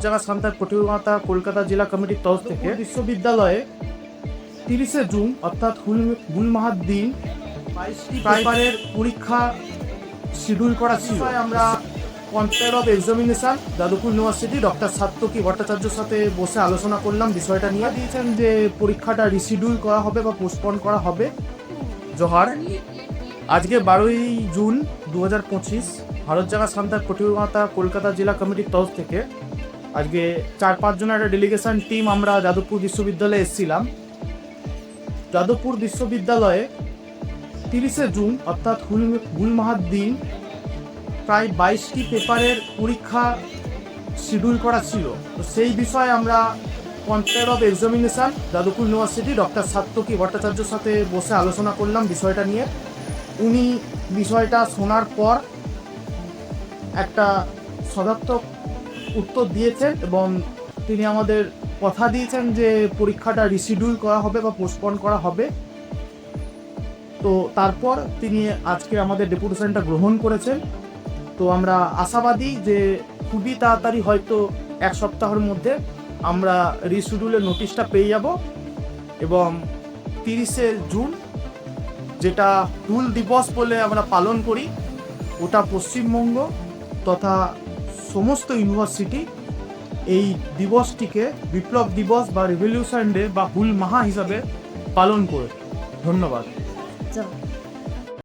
ভারতজাগা সান্তার কঠিমাতা কলকাতা জেলা কমিটির তরফ থেকে বিশ্ববিদ্যালয়ে তিরিশে জুন অর্থাৎ হুল হুল মাহার দিন বাইশটি পেপারের পরীক্ষা শিডিউল করা ছিল। আমরা concept of examination Jadavpur university doctor Satyaki ভট্টাচার্যের সাথে বসে আলোচনা করলাম বিষয়টা নিয়ে। দিয়েছেন যে পরীক্ষাটা রিশিডিউল করা হবে বা পোস্টপন করা হবে। জোহার আজকে বারোই জুন দু হাজার পঁচিশ ভারত জাগা সান্তার কঠিমাতা কলকাতা জেলা কমিটির তরফ থেকে আজকে চার পাঁচজনের একটা ডেলিগেশন টিম আমরা যাদবপুর বিশ্ববিদ্যালয়ে এসেছিলাম। যাদবপুর বিশ্ববিদ্যালয়ে তিরিশে জুন, অর্থাৎ হুল হুল মাহার দিন, প্রায় বাইশটি পেপারের পরীক্ষা শিডিউল করা ছিল। তো সেই বিষয়ে আমরা concept of examination Jadavpur university doctor Satyaki ভট্টাচার্যর সাথে বসে আলোচনা করলাম বিষয়টা নিয়ে। উনি বিষয়টা শোনার পর একটা সদার্থক উত্তর দিয়েছেন এবং তিনি আমাদের কথা দিয়েছেন যে পরীক্ষাটা রিশিডিউল করা হবে বা পোস্টপন করা হবে। তো তারপর তিনি আজকে আমাদের ডেপুটেশনটা গ্রহণ করেছেন। তো আমরা আশাবাদী যে খুবই তাড়াতাড়ি হয়তো এক সপ্তাহের মধ্যে আমরা রিশিডিউলের নোটিশটা পেয়ে যাব এবং তিরিশে জুন যেটা হুল দিবস বলে আমরা পালন করি, ওটা পশ্চিমবঙ্গ তথা সমস্ত ইউনিভার্সিটি এই দিবসটিকে বিপ্লব দিবস বা রিভলিউশন ডে বা হুল মাহা হিসাবে পালন করে। ধন্যবাদ। চলো